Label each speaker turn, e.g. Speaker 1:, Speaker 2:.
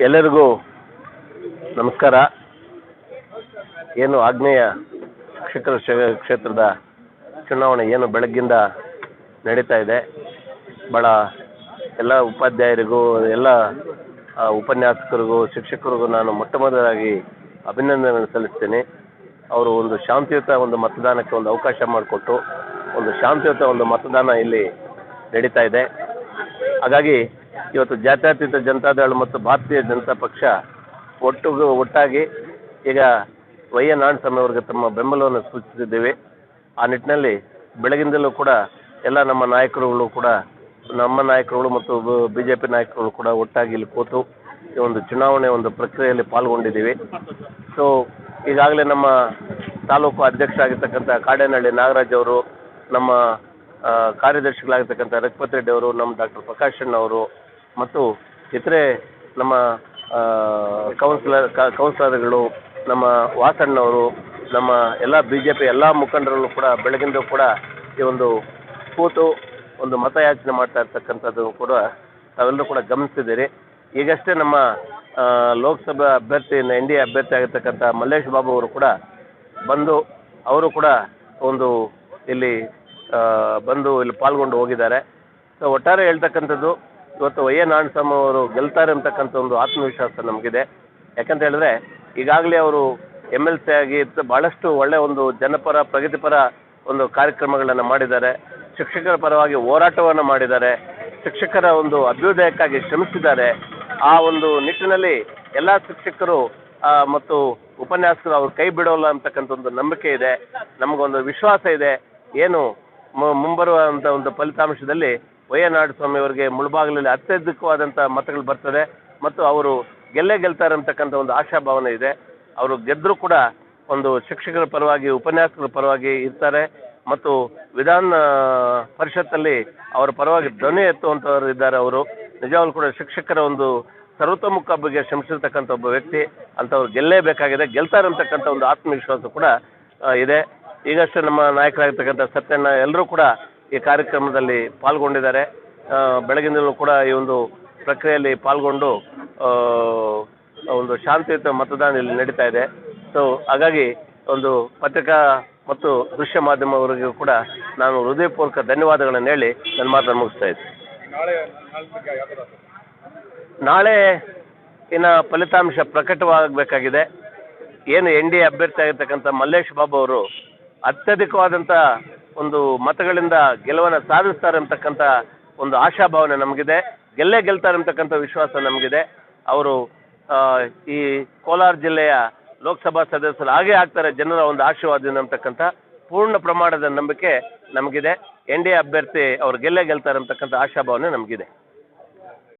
Speaker 1: ಎಲ್ಲರಿಗೂ ನಮಸ್ಕಾರ. ಏನು ಆಗ್ನೇಯ ಶಿಖರ ಕ್ಷೇ- ಕ್ಷೇತ್ರದ ಚುನಾವಣೆ ಏನು ಬೆಳಗ್ಗಿಂದ ನಡೀತಾ ಇದೆ? ಭಾಳ ಎಲ್ಲ ಉಪಾಧ್ಯಾಯರಿಗೂ, ಎಲ್ಲ ಉಪನ್ಯಾಸಕರಿಗೂ, ಶಿಕ್ಷಕರಿಗೂ ನಾನು ಮೊಟ್ಟ ಮೊದಲಾಗಿ ಅಭಿನಂದನೆ ಸಲ್ಲಿಸ್ತೇನೆ. ಅವರು ಒಂದು ಶಾಂತಿಯುತ ಒಂದು ಮತದಾನಕ್ಕೆ ಒಂದು ಅವಕಾಶ ಮಾಡಿಕೊಟ್ಟು ಒಂದು ಶಾಂತಿಯುತ ಒಂದು ಮತದಾನ ಇಲ್ಲಿ ನಡೀತಾ ಇದೆ. ಹಾಗಾಗಿ ಇವತ್ತು ಜಾತ್ಯತೀತ ಜನತಾದಳ ಮತ್ತು ಭಾರತೀಯ ಜನತಾ ಪಕ್ಷ ಒಟ್ಟು ಒಟ್ಟಾಗಿ ಈಗ ವೈ ಎನ್ ಅವರಿಗೆ ತಮ್ಮ ಬೆಂಬಲವನ್ನು ಸೂಚಿಸಿದ್ದೇವೆ. ಆ ನಿಟ್ಟಿನಲ್ಲಿ ಬೆಳಗಿಂದಲೂ ಕೂಡ ಎಲ್ಲ ನಮ್ಮ ನಾಯಕರುಗಳು ಕೂಡ, ನಮ್ಮ ನಾಯಕರುಗಳು ಮತ್ತು ಬಿ ಜೆ ಪಿ ನಾಯಕರುಗಳು ಕೂಡ ಒಟ್ಟಾಗಿ ಇಲ್ಲಿ ಕೂತು ಈ ಒಂದು ಚುನಾವಣೆ ಒಂದು ಪ್ರಕ್ರಿಯೆಯಲ್ಲಿ ಪಾಲ್ಗೊಂಡಿದ್ದೀವಿ. ಸೊ ಈಗಾಗಲೇ ನಮ್ಮ ತಾಲೂಕು ಅಧ್ಯಕ್ಷ ಆಗಿರ್ತಕ್ಕಂಥ ಕಾಡೇನಹಳ್ಳಿ ನಾಗರಾಜ್ ಅವರು, ನಮ್ಮ ಕಾರ್ಯದರ್ಶಿಗಳಾಗಿರ್ತಕ್ಕಂಥ ರಘುಪತಿ ರೆಡ್ಡಿ ಅವರು, ನಮ್ಮ ಡಾಕ್ಟರ್ ಪ್ರಕಾಶ್ ಅವರು ಮತ್ತು ಇತರೆ ನಮ್ಮ ಕೌನ್ಸಿಲರ್ ಕೌನ್ಸಿಲರ್ಗಳು ನಮ್ಮ ವಾಸಣ್ಣವರು, ನಮ್ಮ ಎಲ್ಲ ಬಿ ಜೆ ಪಿ ಎಲ್ಲ ಮುಖಂಡರು ಕೂಡ ಬೆಳಗಿಂದ ಕೂಡ ಈ ಒಂದು ಕೂತು ಒಂದು ಮತಯಾಚನೆ ಮಾಡ್ತಾ ಇರ್ತಕ್ಕಂಥದ್ದು ಕೂಡ ತಾವೆಲ್ಲರೂ ಕೂಡ ಗಮನಿಸಿದ್ದೀರಿ. ಈಗಷ್ಟೇ ನಮ್ಮ ಲೋಕಸಭಾ ಅಭ್ಯರ್ಥಿ ಎನ್ ಡಿ ಎ ಅಭ್ಯರ್ಥಿ ಆಗಿರ್ತಕ್ಕಂಥ ಮಲ್ಲೇಶ್ ಬಾಬು ಅವರು ಕೂಡ ಬಂದು, ಅವರು ಕೂಡ ಒಂದು ಇಲ್ಲಿ ಬಂದು ಇಲ್ಲಿ ಪಾಲ್ಗೊಂಡು ಹೋಗಿದ್ದಾರೆ. ಸೊ, ಒಟ್ಟಾರೆ ಹೇಳ್ತಕ್ಕಂಥದ್ದು ಇವತ್ತು ವೈ ಎ ನಾರಾಯಣಸ್ವಾಮಿ ಅವರು ಗೆಲ್ತಾರೆ ಅಂತಕ್ಕಂಥ ಒಂದು ಆತ್ಮವಿಶ್ವಾಸ ನಮಗಿದೆ. ಯಾಕಂತ ಹೇಳಿದ್ರೆ, ಈಗಾಗಲೇ ಅವರು ಎಂ ಎಲ್ ಸಿ ಆಗಿ ಬಹಳಷ್ಟು ಒಳ್ಳೆಯ ಒಂದು ಜನಪರ, ಪ್ರಗತಿಪರ ಒಂದು ಕಾರ್ಯಕ್ರಮಗಳನ್ನು ಮಾಡಿದ್ದಾರೆ. ಶಿಕ್ಷಕರ ಪರವಾಗಿ ಹೋರಾಟವನ್ನು ಮಾಡಿದ್ದಾರೆ. ಶಿಕ್ಷಕರ ಒಂದು ಅಭ್ಯುದಯಕ್ಕಾಗಿ ಶ್ರಮಿಸಿದ್ದಾರೆ ಆ ಒಂದು ನಿಟ್ಟಿನಲ್ಲಿ ಎಲ್ಲ ಶಿಕ್ಷಕರು ಮತ್ತು ಉಪನ್ಯಾಸಕರು ಅವ್ರು ಕೈ ಬಿಡೋಲ್ಲ ಅಂತಕ್ಕಂಥ ಒಂದು ನಂಬಿಕೆ ಇದೆ. ನಮಗೊಂದು ವಿಶ್ವಾಸ ಇದೆ. ಏನು ಮುಂಬರುವಂಥ ಒಂದು ಫಲಿತಾಂಶದಲ್ಲಿ ವೈ ಎನ್ ಸ್ವಾಮಿ ಅವರಿಗೆ ಮುಳಬಾಗಿಲಲ್ಲಿ ಅತ್ಯಧಿಕವಾದಂಥ ಮತಗಳು ಬರ್ತದೆ ಮತ್ತು ಅವರು ಗೆಲ್ಲೇ ಗೆಲ್ತಾರೆ ಅಂತಕ್ಕಂಥ ಒಂದು ಆಶಾಭಾವನೆ ಇದೆ. ಅವರು ಗೆದ್ದರೂ ಕೂಡ ಒಂದು ಶಿಕ್ಷಕರ ಪರವಾಗಿ, ಉಪನ್ಯಾಸಕರ ಪರವಾಗಿ ಇರ್ತಾರೆ ಮತ್ತು ವಿಧಾನ ಪರಿಷತ್ತಲ್ಲಿ ಅವರ ಪರವಾಗಿ ಧ್ವನಿ ಎತ್ತುವಂಥವ್ರು ಇದ್ದಾರೆ ಅವರು. ನಿಜವಾಗ್ಲೂ ಕೂಡ ಶಿಕ್ಷಕರ ಒಂದು ಸರ್ವತೋಮುಖ ಬಗ್ಗೆ ಶ್ರಮಿಸಿರ್ತಕ್ಕಂಥ ಒಬ್ಬ ವ್ಯಕ್ತಿ, ಅಂಥವ್ರು ಗೆಲ್ಲೇಬೇಕಾಗಿದೆ, ಗೆಲ್ತಾರೆ ಅಂತಕ್ಕಂಥ ಒಂದು ಆತ್ಮವಿಶ್ವಾಸ ಕೂಡ ಇದೆ. ಈಗಷ್ಟೇ ನಮ್ಮ ನಾಯಕರಾಗಿರ್ತಕ್ಕಂಥ ಸತ್ಯನ ಎಲ್ಲರೂ ಕೂಡ ಈ ಕಾರ್ಯಕ್ರಮದಲ್ಲಿ ಪಾಲ್ಗೊಂಡಿದ್ದಾರೆ. ಆ, ಬೆಳಗಿನಿಂದಲೂ ಕೂಡ ಈ ಒಂದು ಪ್ರಕ್ರಿಯೆಯಲ್ಲಿ ಪಾಲ್ಗೊಂಡು ಒಂದು ಶಾಂತಿಯುತ ಮತದಾನ ಇಲ್ಲಿ ನಡೀತಾ ಇದೆ. ಸೊ ಹಾಗಾಗಿ ಒಂದು ಪತ್ರಿಕಾ ಮತ್ತು ದೃಶ್ಯ ಮಾಧ್ಯಮವರಿಗೂ ಕೂಡ ನಾನು ಹೃದಯಪೂರ್ವಕ ಧನ್ಯವಾದಗಳನ್ನು ಹೇಳಿ ನನ್ನ ಮಾತನ್ನು ಮುಗಿಸ್ತಾ ಇದ್ದೆ?
Speaker 2: ನಾಳೆ
Speaker 1: ಇನ್ನು ಫಲಿತಾಂಶ ಪ್ರಕಟವಾಗಬೇಕಾಗಿದೆ. ಏನು ಎನ್ ಡಿ ಎ ಅಭ್ಯರ್ಥಿ ಆಗಿರ್ತಕ್ಕಂಥ ಮಲ್ಲೇಶ್ ಬಾಬು ಅವರು ಅತ್ಯಧಿಕವಾದಂಥ ಒಂದು ಮತಗಳಿಂದ ಗೆಲುವನ್ನು ಸಾಧಿಸ್ತಾರೆ ಅಂತಕ್ಕಂಥ ಒಂದು ಆಶಾಭಾವನೆ ನಮಗಿದೆ. ಗೆಲ್ಲೇ ಗೆಲ್ತಾರೆ ಅಂತಕ್ಕಂಥ ವಿಶ್ವಾಸ ನಮಗಿದೆ. ಅವರು ಈ ಕೋಲಾರ ಜಿಲ್ಲೆಯ ಲೋಕಸಭಾ ಸದಸ್ಯರು ಹಾಗೆ ಆಗ್ತಾರೆ ಜನರ ಒಂದು ಆಶೀರ್ವಾದದಿಂದ ಅಂತಕ್ಕಂಥ ಪೂರ್ಣ ಪ್ರಮಾಣದ ನಂಬಿಕೆ ನಮಗಿದೆ. ಎನ್ ಡಿ ಎ ಅಭ್ಯರ್ಥಿ ಅವ್ರು ಗೆಲ್ಲೇ ಗೆಲ್ತಾರೆ ಅಂತಕ್ಕಂಥ ಆಶಾಭಾವನೆ ನಮಗಿದೆ.